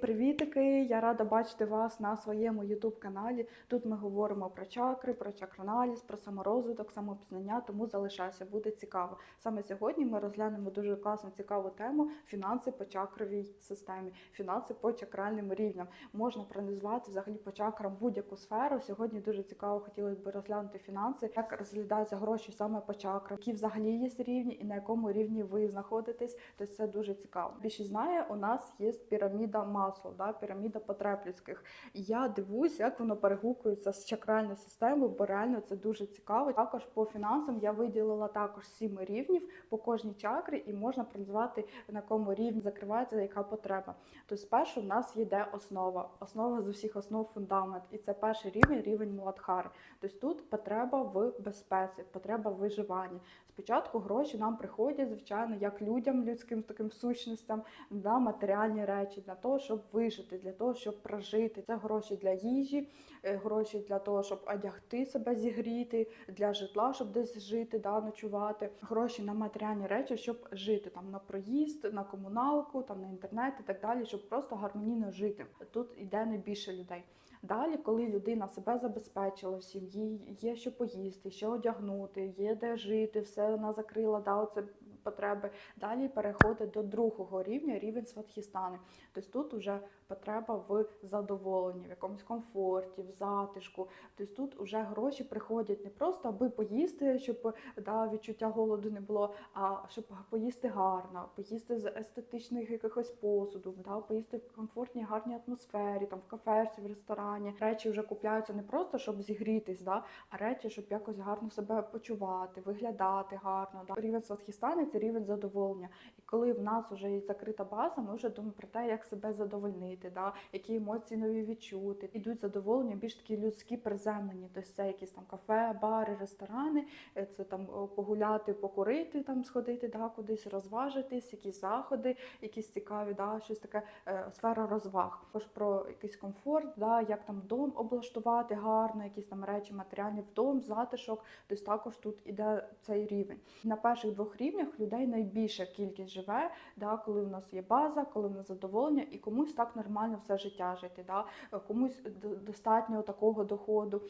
Привітики! Я рада бачити вас на своєму youtube каналі. Тут ми говоримо про чакри, про чакроаналіз, про саморозвиток, самопізнання, тому залишайся, буде цікаво. Саме сьогодні ми розглянемо дуже класну цікаву тему фінанси по чакровій системі, фінанси по чакральним рівням. Можна проаналізувати взагалі по чакрам будь-яку сферу. Сьогодні дуже цікаво хотілося б розглянути фінанси, як розглядаються гроші саме по чакрам, які взагалі є рівні і на якому рівні ви знаходитесь. Тобто це дуже цікаво. Більшість знає, у нас є піраміда масло, да, піраміда потреб людських. Я дивуюсь, як воно перегукується з чакральною системою, бо реально це дуже цікаво. Також по фінансам я виділила також сім рівнів по кожній чакрі, і можна проаналізувати, на якому рівні закривається яка потреба. Тобто, спершу в нас йде основа, основа з усіх основ фундамент, і це перший рівень, рівень Муладхари. Тобто тут потреба в безпеці, потреба в виживанні. Спочатку гроші нам приходять, звичайно, як людям, людським таким сущностям, на матеріальні речі для того, щоб вижити, для того, щоб прожити. Це гроші для їжі, е, гроші для того, щоб одягти себе, зігріти, для житла, щоб десь жити, да, ночувати. Гроші на матеріальні речі, щоб жити там на проїзд, на комуналку, там на інтернет і так далі, щоб просто гармонійно жити. Тут йде найбільше людей. Далі, коли людина себе забезпечила в сім'ї, є що поїсти, що одягнути, є де жити, все вона закрила, да, оце потреби. Далі переходить до другого рівня, рівень сватхістани. Тобто тут вже потреба в задоволенні, в якомусь комфорті, в затишку. Тобто тут вже гроші приходять не просто аби поїсти, щоб да, відчуття голоду не було, а щоб поїсти гарно, поїсти з естетичних якихось посуду, да, поїсти в комфортній, гарній атмосфері, там в кафешці, в ресторані. Речі вже купляються не просто щоб зігрітись, да, а речі, щоб якось гарно себе почувати, виглядати гарно. Да. Рівень сватхістани це рівень задоволення. І коли в нас вже є закрита база, ми вже думаємо про те, як себе задовольнити, да, які емоції нові відчути. Ідуть задоволення більш такі людські приземлені. Тобто це якісь там кафе, бари, ресторани, е, це там погуляти, покурити, там сходити, да, кудись розважитись, якісь заходи, якісь цікаві, да, щось таке е, сфера розваг. Також про якийсь комфорт, да, як там дом облаштувати гарно, якісь там речі матеріальні в дом, затишок. Тобто також тут іде цей рівень. На перших двох рівнях людей найбільша кількість живе, да, коли в нас є база, коли в нас задоволення, і комусь так нормально все життя жити. Да, комусь достатньо такого доходу.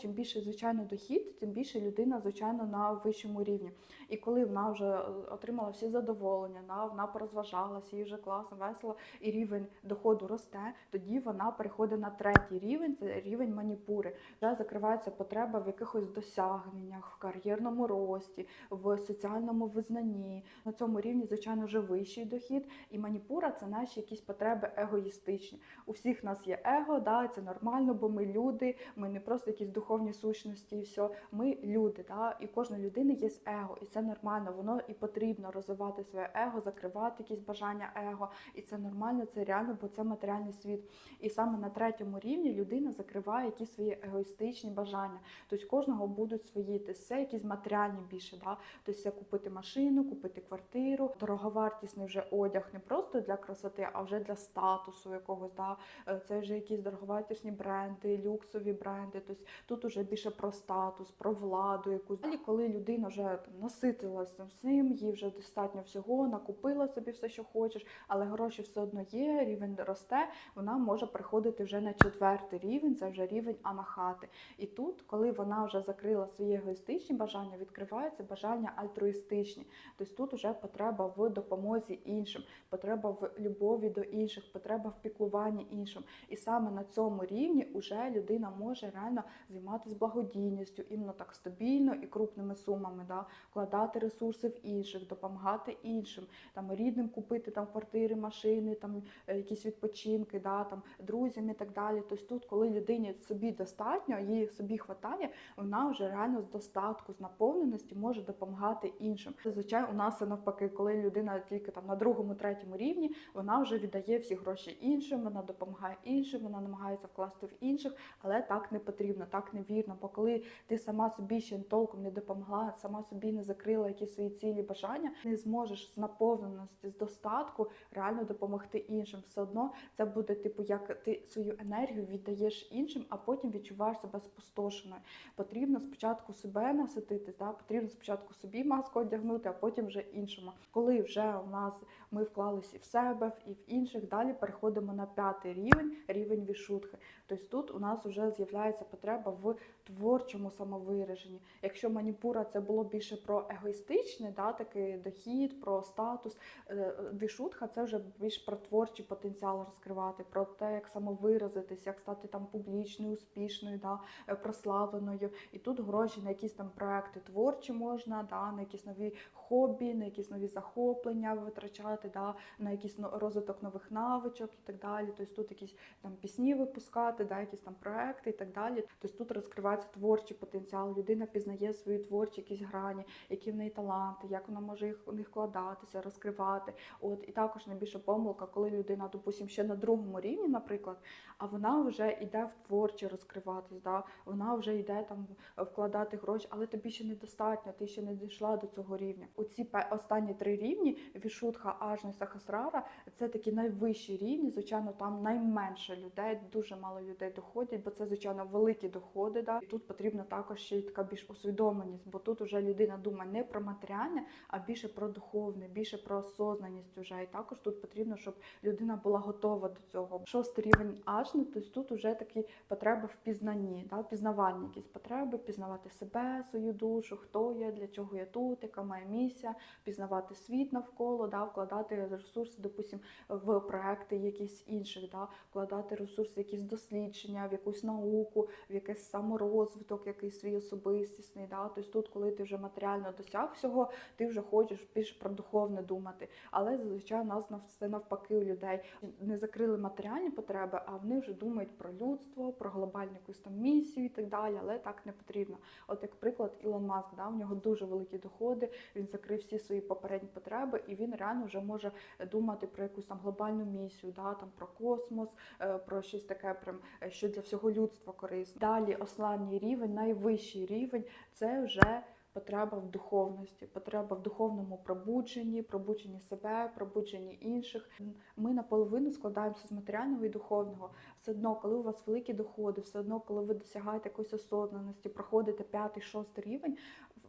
Чим більше, звичайно, дохід, тим більше людина, звичайно, на вищому рівні. І коли вона вже е, отримала всі задоволення, да, вона порозважалася, їй вже класно, весело, і рівень доходу росте, тоді вона переходить на третій рівень, це рівень маніпури. Вже закривається потреба в якихось досягненнях, в кар'єрному рості, в соціальному визнанні. На цьому рівні, звичайно, вже вищий дохід. І маніпура це наші якісь потреби егоїстичні. У всіх нас є его, да, це нормально, бо ми люди, ми не просто якісь духовні сущності, і все. Ми люди, да, і у кожної людини є его, і це нормально. Воно і потрібно розвивати своє его, закривати якісь бажання его. І це нормально, це реально, бо це матеріальний світ. І саме на третьому рівні людина закриває якісь свої егоїстичні бажання. Тобто кожного будуть свої це якісь матеріальні більше. Да? Тобто купити машину, купити квартиру, дороговартісний вже одяг не просто для красоти, а вже для статусу якогось. Да? Е, Це вже якісь дороговартісні бренди, люксові бренди. Тобто тут уже більше про статус, про владу якусь. Далі, коли людина вже там наситилася всім, їй вже достатньо всього, накупила собі все, що хочеш, але гроші все одно є, рівень росте, вона може приходити вже на четвертий рівень, це вже рівень анахати. І тут, коли вона вже закрила свої егоїстичні бажання, відкриваються бажання альтруїстичні. Тобто тут вже потреба в допомозі іншим, потреба в любові до інших, потреба в піклуванні іншим. І саме на цьому рівні вже людина може реально займатися благодійністю, іменно так стабільно і крупними сумами, да? вкладати ресурси в інших, допомагати іншим, там рідним купити там квартири, машини, там е, якісь відпочинки, да? там друзям і так далі. Тобто тут, коли людині собі достатньо, їй собі хватає, вона вже реально з достатку, з наповненості може допомагати іншим. Зазвичай у нас навпаки, коли людина тільки там на другому, третьому рівні, вона вже віддає всі гроші іншим, вона допомагає іншим, вона намагається вкласти в інших, але так не потрібно, так не вірно. Бо коли ти сама собі ще толком не допомогла, сама собі не закрила якісь свої цілі бажання, не зможеш з наповненості, з достатку реально допомогти іншим. Все одно це буде типу, як ти свою енергію віддаєш іншим, а потім відчуваєш себе спустошеною. Потрібно спочатку себе насититись, да? потрібно спочатку собі маску одягнути, а потім вже іншому. Коли вже у нас ми вклалися в себе, і в інших. Далі переходимо на п'ятий рівень, рівень вішутхи. Тобто тут у нас вже з'являється потреба в творчому самовираженні. Якщо маніпура це було більше про егоїстичний, да, такий дохід, про статус, е, вішутха це вже більш про творчий потенціал розкривати, про те, як самовиразитись, як стати там публічною, успішною, да, е, прославленою. І тут гроші на якісь там проекти творчі можна, да, на якісь нові хобі, на якісь нові захоплення витрачати, да, на якийсь розвиток нових навичок і так далі. Тобто тут якісь там пісні випускати, да, якісь там проекти і так далі. Тобто тут розкривається творчий потенціал. Людина пізнає свої творчі якісь грані, які в неї таланти, як вона може їх у них вкладатися, розкривати. От і також найбільша помилка, коли людина, допустим, ще на другому рівні, наприклад, а вона вже йде в творче розкриватись, да? вона вже йде там вкладати гроші, але тобі ще недостатньо, ти ще не дійшла до цього рівня. Оці останні три рівні Вішутха, Ажна, Сахасрара це такі найвищі рівні. Звичайно, там найменше людей, дуже мало людей доходять, бо це звичайно великі доходи. Да? Тут потрібна також ще й така більш усвідомленість, бо тут вже людина думає не про матеріальне, а більше про духовне, більше про осознаність уже. І також тут потрібно, щоб людина була готова до цього. Шостий рівень ажни, тобто тут вже такі потреби в пізнанні, да? пізнавальні якісь потреби, пізнавати себе, свою душу, хто я, для чого я тут, яка моя місія, пізнавати світ навколо, да? вкладати ресурси, допустим, в проекти якісь інших, да? вкладати ресурси, якісь дослідження, в якусь науку, в якийсь саморозвиток, якийсь свій особистісний. Да? Тобто тут, коли ти вже матеріально досяг всього, ти вже хочеш більше про духовне думати. Але зазвичай у нас все навпаки у людей не закрили матеріальні потреби, а вони вже думають про людство, про глобальну якусь там місію і так далі. Але так не потрібно. От як приклад, Ілон Маск, да, в нього дуже великі доходи. Він закрив всі свої попередні потреби, і він реально вже може думати про якусь там глобальну місію, да, там про космос, е, про щось таке, прям е, що для всього людства корисно. Далі останній рівень, найвищий рівень це вже. Потреба в духовності, потреба в духовному пробудженні, пробудженні себе, пробудженні інших. Ми наполовину складаємося з матеріального і духовного. Все одно, коли у вас великі доходи, все одно, коли ви досягаєте якоїсь осознаності, проходите п'ятий, шостий рівень,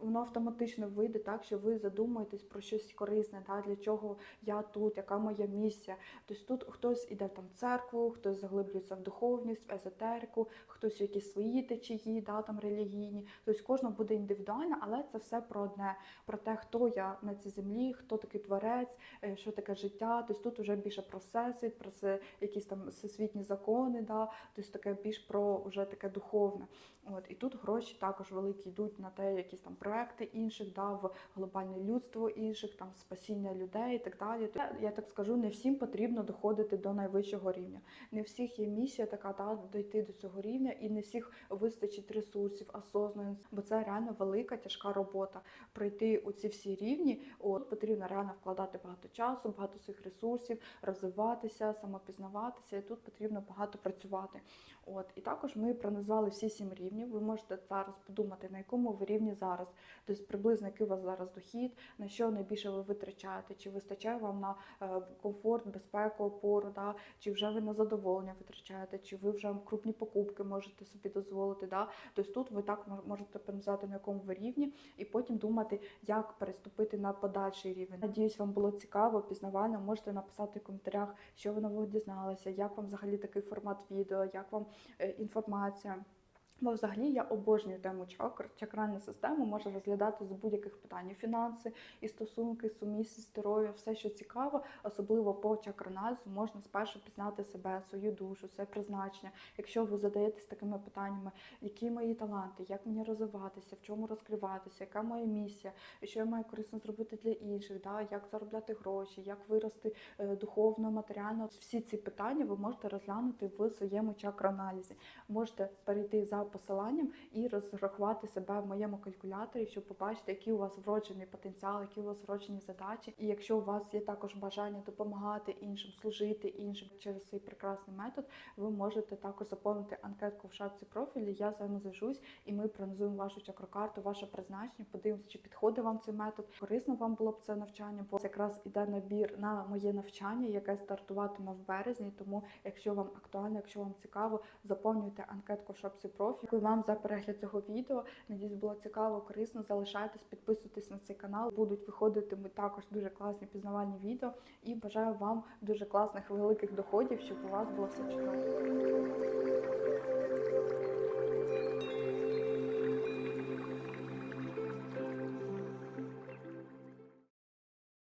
воно автоматично вийде так, що ви задумуєтесь про щось корисне, да, для чого я тут, яка моя місія. Тобто тут хтось іде там в церкву, хтось заглиблюється в духовність, в езотерику, хтось якісь свої течії, да, там релігійні. Тобто кожного буде індивідуально, але це все про одне, про те, хто я на цій землі, хто такий творець, е, що таке життя. Тобто тут вже більше про всесвіт, про це якісь там всесвітні закони, да, тобто таке більш про вже таке духовне. От і тут гроші також великі йдуть на те, якісь там проекти інших, да, в глобальне людство інших, там спасіння людей і так далі. То я, так скажу, не всім потрібно доходити до найвищого рівня. Не всіх є місія така, да, дойти до цього рівня, і не всіх вистачить ресурсів, осознаності, бо це реально велика тяжка робота. Пройти у ці всі рівні, от потрібно реально вкладати багато часу, багато своїх ресурсів, розвиватися, самопізнаватися, і тут потрібно багато працювати. От і також ми проназвали всі сім рівнів. Ви можете зараз подумати, на якому ви рівні зараз, тобто приблизно який у вас зараз дохід, на що найбільше ви витрачаєте, чи вистачає вам на е, комфорт, безпеку, опору, да? чи вже ви на задоволення витрачаєте, чи ви вже крупні покупки можете собі дозволити. Да? Тобто тут ви так можете пам'ятати, на якому ви рівні, і потім думати, як переступити на подальший рівень. Надіюсь, вам було цікаво, пізнавально. Можете написати в коментарях, що ви нового дізналися, як вам взагалі такий формат відео, як вам е, інформація. Бо взагалі я обожнюю тему чакр. Чакральна система може розглядати з будь-яких питань фінанси, і стосунки, сумісність, здоров'я, все, що цікаво, особливо по чакраналізу, можна спершу пізнати себе, свою душу, своє призначення. Якщо ви задаєтесь такими питаннями, які мої таланти, як мені розвиватися, в чому розкриватися, яка моя місія, що я маю корисно зробити для інших, да, як заробляти гроші, як вирости е, духовно, матеріально. Всі ці питання ви можете розглянути в своєму чакроаналізі. Можете перейти за посиланням і розрахувати себе в моєму калькуляторі, щоб побачити, який у вас вроджений потенціал, які у вас вроджені задачі. І якщо у вас є також бажання допомагати іншим, служити іншим через цей прекрасний метод, ви можете також заповнити анкетку в шапці профілі. Я з вами зв'яжусь, і ми проаналізуємо вашу чакрокарту, ваше призначення, подивимося, чи підходить вам цей метод. Корисно вам було б це навчання, бо якраз іде набір на моє навчання, яке стартуватиме в березні. Тому, якщо вам актуально, якщо вам цікаво, заповнюйте анкетку в шапці профілі. Дякую вам за перегляд цього відео. Надіюсь, було цікаво, корисно. Залишайтесь, підписуйтесь на цей канал. Будуть виходити ми також дуже класні пізнавальні відео. І бажаю вам дуже класних великих доходів, щоб у вас було все чудово.